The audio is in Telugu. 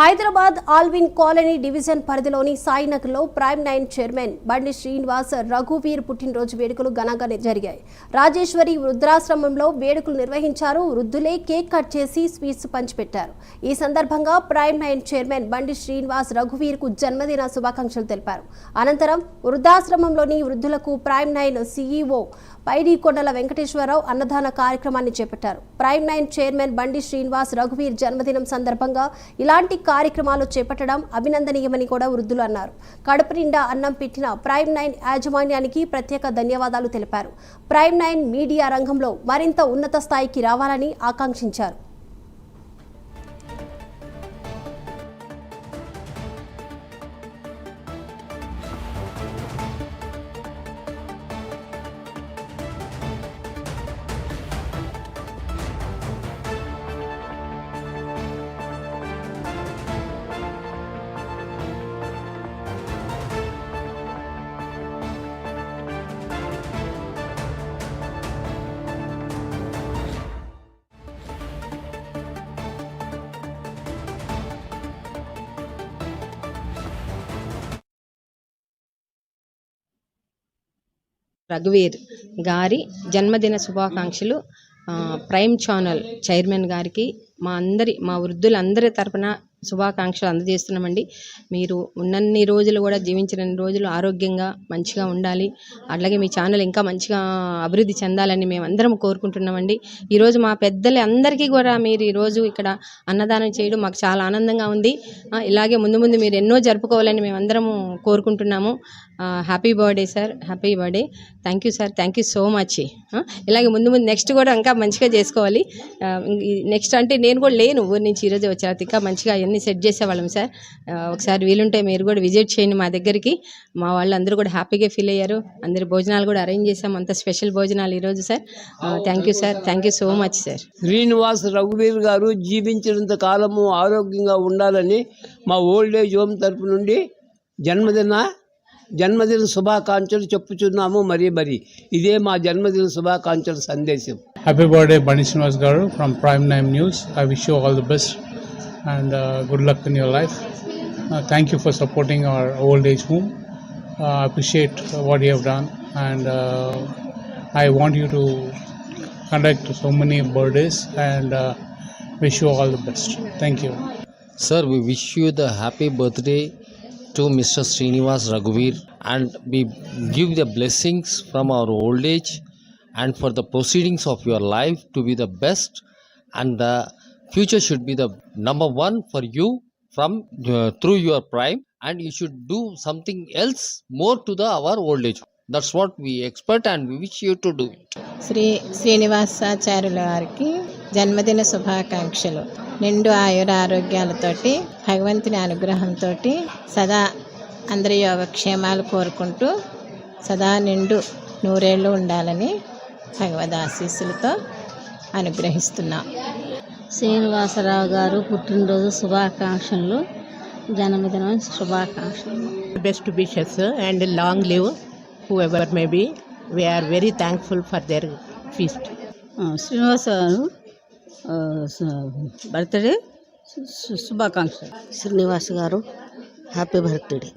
హైదరాబాద్ ఆల్విన్ కాలనీ డివిజన్ పరిధిలోని సాయినగర్లో ప్రైమ్ నైన్ చైర్మన్ బండి శ్రీనివాస్ రఘువీర్ పుట్టినరోజు వేడుకలు ఘనంగా జరిగాయి. రాజేశ్వరి వృద్ధాశ్రమంలో వేడుకలు నిర్వహించారు. వృద్ధులే కేక్ కట్ చేసి స్వీట్స్ పంచిపెట్టారు. ఈ సందర్భంగా ప్రైమ్ నైన్ చైర్మన్ బండి శ్రీనివాస్ రఘువీర్కు జన్మదిన శుభాకాంక్షలు తెలిపారు. అనంతరం వృద్ధాశ్రమంలోని వృద్ధులకు prime nine CEO Paidikondala Venkateswararao అన్నదాన కార్యక్రమాన్ని చేపట్టారు. ప్రైమ్ నైన్ చైర్మన్ బండి శ్రీనివాస్ రఘువీర్ జన్మదినం సందర్భంగా ఇలాంటి కార్యక్రమాలు చేపట్టడం అభినందనీయమని కూడా వృద్ధులు అన్నారు. కడుపు నిండా అన్నం పెట్టిన ప్రైమ్ నైన్ యాజమాన్యానికి ప్రత్యేక ధన్యవాదాలు తెలిపారు. ప్రైమ్ నైన్ మీడియా రంగంలో మరింత ఉన్నత స్థాయికి రావాలని ఆకాంక్షించారు. రఘువీర్ గారి జన్మదిన శుభాకాంక్షలు ప్రైమ్ ఛానల్ చైర్మన్ గారికి మా అందరి మా వృద్ధులందరి తరపున శుభాకాంక్షలు అందజేస్తున్నామండి. మీరు ఉన్నన్ని రోజులు కూడా జీవించినన్ని రోజులు ఆరోగ్యంగా మంచిగా ఉండాలి. అట్లాగే మీ ఛానల్ ఇంకా మంచిగా అభివృద్ధి చెందాలని మేము అందరం కోరుకుంటున్నామండి. ఈరోజు మా పెద్దలు అందరికీ కూడా మీరు ఈరోజు ఇక్కడ అన్నదానం చేయడం మాకు చాలా ఆనందంగా ఉంది. ఇలాగే ముందు ముందు మీరు ఎన్నో జరుపుకోవాలని మేము అందరము కోరుకుంటున్నాము happy birthday sir happy birthday. Thank you sir thank you so much. ఇలాగే ముందు ముందు నెక్స్ట్ కూడా ఇంకా మంచిగా చేసుకోవాలి. నెక్స్ట్ అంటే నేను కూడా లేను ఊరి నుంచి ఈరోజు వచ్చా ఇంకా మంచిగా అవన్నీ సెట్ చేసేవాళ్ళం సార్. ఒకసారి వీలుంటే మీరు కూడా విజిట్ చేయండి మా దగ్గరికి. మా వాళ్ళు అందరూ కూడా హ్యాపీగా ఫీల్ అయ్యారు. అందరి భోజనాలు కూడా అరేంజ్ చేసాం అంత స్పెషల్ భోజనాలు ఈరోజు sir. Thank you sir. Thank you so much sir. Srinivas రఘువీర్ గారు జీవించినంత కాలము ఆరోగ్యంగా ఉండాలని మా ఓల్డ్ ఏజ్ హోమ్ తరపు నుండి జన్మదిన జన్మదిన శుభాకాంక్షలు చెప్పుచున్నాము. మరీ మరి ఇదే మా జన్మదిన శుభాకాంక్షల సందేశం. Happy birthday, Srinivas Garu from Prime Time News. I wish you all the best and uh, good luck in your life. Uh, thank you for supporting our old age home. Uh, I appreciate what you have done, and uh, I want you to conduct so many birthdays and uh, wish you all the best. Thank you. Sir, we wish you the happy birthday to Mr. Srinivas Raghuveer and we give the blessings from our old age and for the proceedings of your life to be the best and the future should be the number one for you from uh, through your prime and you should do something else more to the our old age. That's what we expect and we wish you to do it. Shri శ్రీనివాసాచార్యుల వారికి జన్మదిన శుభాకాంక్షలు నిండు ఆయుర ఆరోగ్యాలతోటి భగవంతుని అనుగ్రహంతో సదా అందరి యోగక్షేమాలు కోరుకుంటూ సదా నిండు నూరేళ్ళు ఉండాలని భగవద్ ఆశీస్సులతో అనుగ్రహిస్తున్నాం. శ్రీనివాసరావు గారు పుట్టినరోజు శుభాకాంక్షలు. జన్మదిన శుభాకాంక్షలు. Best wishes and long live whoever may be. We are very thankful for their feast. Srinivasa గారు బర్త్డే శుభాకాంక్షలు. శ్రీనివాస్ గారు హ్యాపీ బర్త్డే